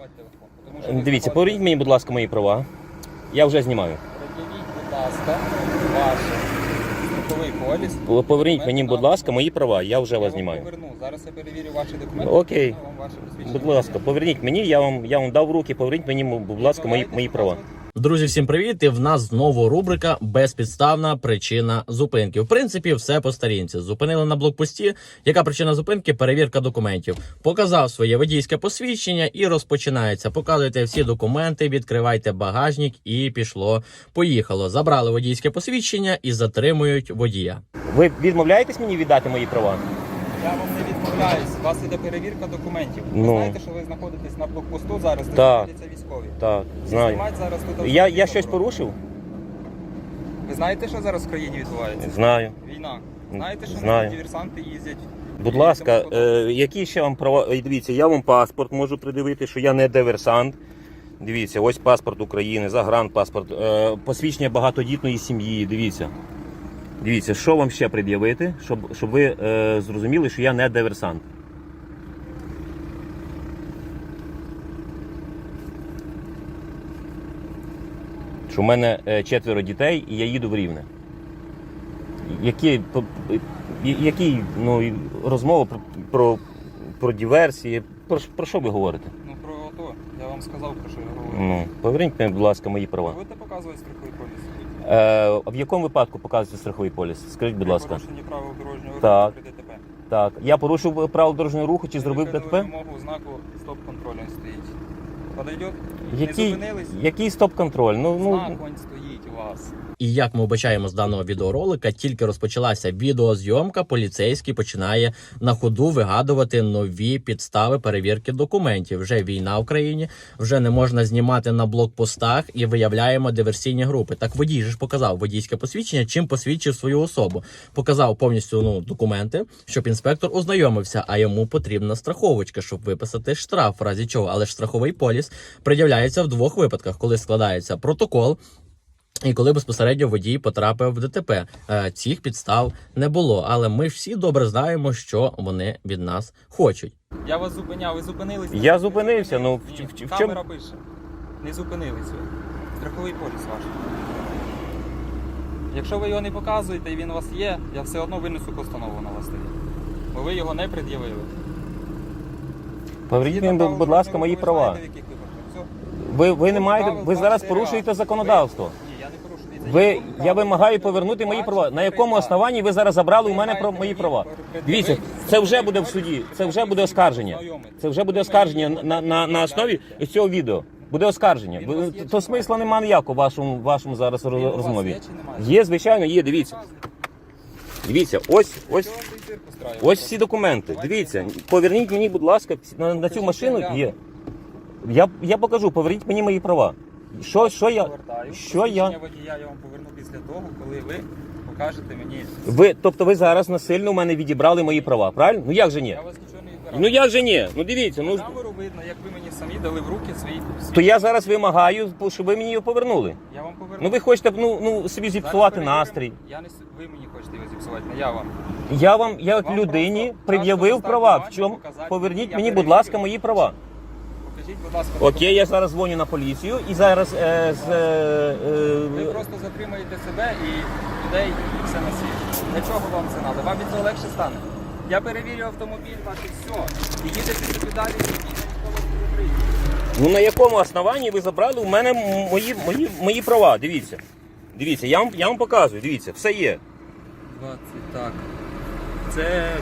давати телефон. Тому що ви Дивіться, знаходитесь- поверніть мені, будь ласка, мої права. Я вже знімаю. Пред'явіть, будь ласка, ваш страховий поліс. Поверніть мені, будь ласка, мої права. Я вже Я вас вам знімаю. поверну. Зараз я перевірю ваші документи. Окей. вам ваше посвідчення Будь ласка, поверніть мені, я вам я вам дав руки, поверніть мені, будь ласка, мої, мої права. Друзі, всім привіт! І в нас знову рубрика Безпідставна причина зупинки. В принципі, все по старінці. Зупинили на блокпості. Яка причина зупинки? Перевірка документів. Показав своє водійське посвідчення і розпочинається. Показуйте всі документи, відкривайте багажник і пішло. Поїхало. Забрали водійське посвідчення і затримують водія. Ви відмовляєтесь мені віддати мої права? Я вам не. У вас іде перевірка документів. Ви Ну. знаєте, що ви знаходитесь на блокпосту зараз, де Так. знаходяться військові. Так, знаю. Знімають зараз тут Я, я автомобіль щось охорони. порушив? Ви знаєте, що зараз в країні відбувається? Знаю. Війна. Знаєте, що Знаю. диверсанти їздять? Будь ласка, е, які ще вам права? Е, Дивіться, я вам паспорт можу придивити, що я не диверсант. Дивіться, ось паспорт України, загранпаспорт, е, посвідчення багатодітної сім'ї. Дивіться. Дивіться, що вам ще пред'явити, щоб, щоб ви е, зрозуміли, що я не диверсант. Що в мене е, четверо дітей і я їду в Рівне. Які, по- які ну, і розмова про, про, про диверсії? Про, про що ви говорите? Ну про ото. Я вам сказав, про що я говорю. Ну, поверніть мені, будь ласка, мої права. Будете показувати страховий поліс? Е, в якому випадку показується страховий поліс? Скажіть, будь ласка. Порушення правил дорожнього руху Так. при ДТП. Так, я порушив правила дорожнього руху чи зробив Виконали ДТП? вимогу знаку стоп-контролю стоїть. Подойдет? Не Який, зупинились? який стоп-контроль? Ну, ну, Знак стоїть у вас. І як ми вбачаємо з даного відеоролика, тільки розпочалася відеозйомка, поліцейський починає на ходу вигадувати нові підстави перевірки документів. Вже війна в країні, вже не можна знімати на блокпостах і виявляємо диверсійні групи. Так водій же ж показав водійське посвідчення, чим посвідчив свою особу. Показав повністю ну документи, щоб інспектор ознайомився, а йому потрібна страховочка, щоб виписати штраф, в разі чого. Але ж страховий поліс пред'являється в двох випадках, коли складається протокол. І коли безпосередньо водій потрапив в ДТП, Е, цих підстав не було. Але ми ж всі добре знаємо, що вони від нас хочуть. Я вас зупиняв, ви зупинились? Я зупинився, ну, в- Ні, в- в чому- камера пише. Не зупинились ви. Страховий поліс ваш. Якщо ви його не показуєте і він у вас є, я все одно винесу постанову на вас тоді. Бо ви його не пред'явили. поверніть мені, будь ласка, мої права. Ви, ви не маєте, ви зараз порушуєте законодавство. Ви- я вимагаю повернути мої права. На якому основанні ви зараз забрали у мене про мої права? Дивіться, це вже буде в суді. Це вже буде оскарження. Це вже буде оскарження на, на, на основі цього відео. Буде оскарження. То смисла немає ніякого в вашому, вашому зараз розмові. є звичайно, є. Дивіться. Дивіться, ось, ось, ось всі документи. Дивіться, поверніть мені, будь ласка, на, на цю машину є. Я, я покажу, поверніть мені мої права. Що, що я. Повертаю. Що я. Посвідчення водія я вам поверну після того, коли ви покажете мені. Ви, тобто ви зараз насильно у мене відібрали мої права, правильно? Ну як же ні? Я вас нічого не відбираю. Ну як же ні? Ну дивіться, ну камеру видно, як ви мені самі дали в руки свої. то я зараз вимагаю, щоб ви мені його повернули. Я вам поверну. Ну ви хочете ну, ну собі Зараз зіпсувати перевіримо. настрій. Я не с- ви мені хочете його зіпсувати, не я вам. Я вам, я як Вам людині просто пред'явив права. В чому? показати Поверніть мені, я мені, будь перевірю. ласка, мої права. Покажіть, будь ласка. Окей, я зараз дзвоню на поліцію і зараз е, з, е, Ви е, просто затримаєте себе і людей і все на світі. Для чого вам це треба? Вам від цього легше стане. Я перевірю автомобіль ваш і все. І їдете собі далі, і ніхто вас не. Ну на якому основанні ви забрали у мене м- мої, мої, мої права? Дивіться. Дивіться, я вам, я вам показую, дивіться, все є. 20, так. Це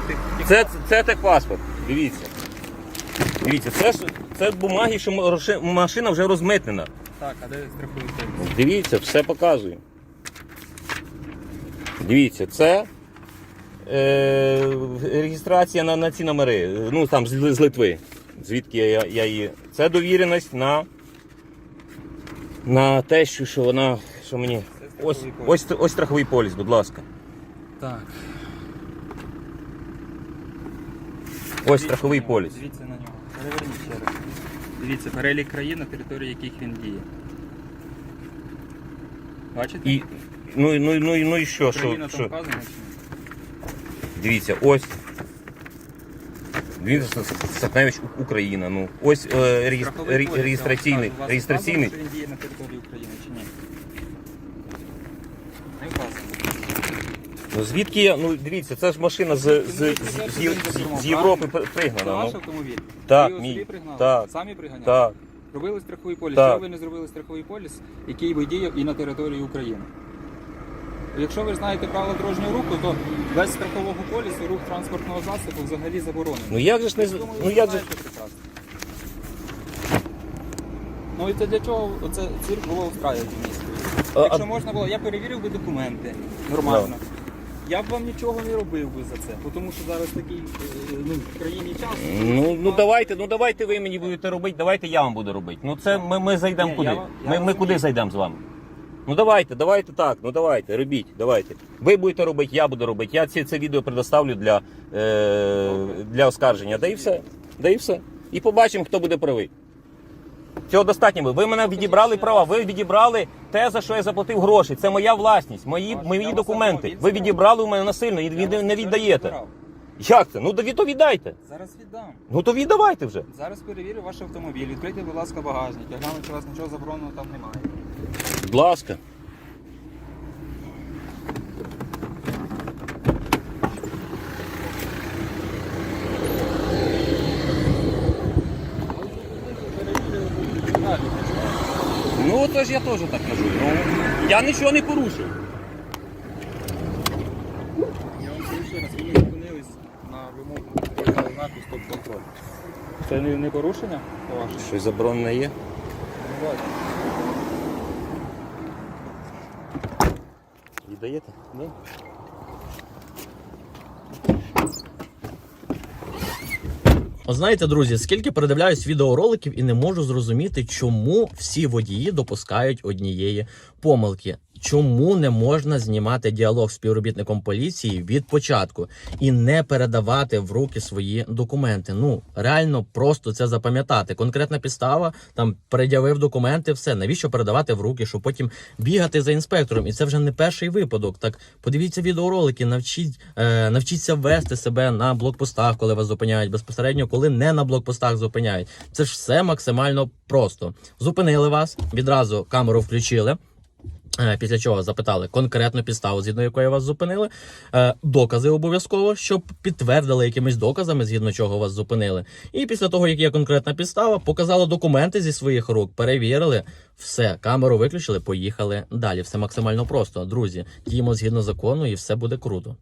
Це, це техпаспорт. Дивіться. Дивіться, це ж це бумаги, що машина вже розмитнена. Так, а де страхуєте? Дивіться, все показую. Дивіться, це е, реєстрація на, на ці номери. Ну там з, з Литви. Звідки я, я її. Це довіреність на, на те, що, що вона. Що мені. Ось, ось, ось страховий поліс, будь ласка. Так. Ось страховий поліс. Дивіться на нього. Переверніть ще раз. Дивіться, перелік країн, на території яких він діє. Бачите? І, ну, і- ну, і- ну, і- ну і що? що, Країна там що? вказана чи ні? Дивіться, ось. Він Сахневич Україна. Ну ось е, реєс- Страховий ре- поліс, реєстраційний. я у вас Реєстраційний. вказано, що він діє на території України чи ні? Не вказано. Ну звідки я? Ну дивіться, це ж машина з, з, з, з, з, з Європи пригнана. ваш Ну. автомобіль? Так, Ви його мій. собі пригнали? Так. Самі приганяли? Так. Робили страховий поліс. Так. Чого ви не зробили страховий поліс, який би діяв і на території України? Якщо ви знаєте правила дорожнього руху, то без страхового полісу рух транспортного засобу взагалі заборонений. Ну як же ж не з- Думаю, ну ви як же знаєте прекрасно. Ну і це для чого оце цирк було устраювати в місті? А- Якщо а- можна було, я перевірив би документи нормально. Я б вам нічого не робив би за це, тому що зараз такий е, ну, в країні час. Ну, ну давайте, ну давайте ви мені будете робити, давайте я вам буду робити. Ну це ми, ми зайдемо Ні, куди? я вам- я ми, ми куди зайдемо з вами? Ну давайте, давайте так, ну давайте, робіть, давайте. Ви будете робити, я буду робити. Я це, це відео предоставлю для, е, для оскарження. Да і все. Да і все. І побачимо, хто буде правий. Цього достатньо. буде. Ви мене відібрали права, ви відібрали те, за що я заплатив гроші. Це моя власність, мої, мої документи. Ви відібрали у мене насильно і від- не віддаєте. Як це? Ну то, то віддайте. Зараз віддам. Ну то віддавайте вже. Зараз перевірю ваш автомобіль. Відкрийте, будь ласка, багажник. Я гляну, чи у вас нічого забороненого там немає. Будь ласка. Далі. Ну то ж я теж так кажу. Ну, я нічого не порушив. Я вам скажу ще раз, ви не зупинились на вимогу дорожнього знаку стоп-контроль. Це не, не порушення ваше? Щось заборонене є? Віддаєте? Ні. От знаєте, друзі, скільки передивляюсь відеороликів і не можу зрозуміти, чому всі водії допускають однієї помилки. Чому не можна знімати діалог з співробітником поліції від початку і не передавати в руки свої документи? Ну реально просто це запам'ятати. Конкретна підстава там пред'явив документи, все навіщо передавати в руки, щоб потім бігати за інспектором? І це вже не перший випадок. Так подивіться відеоролики, навчіть е, навчіться вести себе на блокпостах, коли вас зупиняють безпосередньо, коли не на блокпостах зупиняють. Це ж все максимально просто. Зупинили вас, відразу камеру включили. Е, Після чого запитали конкретну підставу, згідно якої вас зупинили, Е, докази обов'язково, щоб підтвердили якимись доказами, згідно чого вас зупинили. І після того, як є конкретна підстава, показали документи зі своїх рук, перевірили, все, камеру виключили, поїхали далі. Все максимально просто. Друзі, діємо згідно закону, і все буде круто.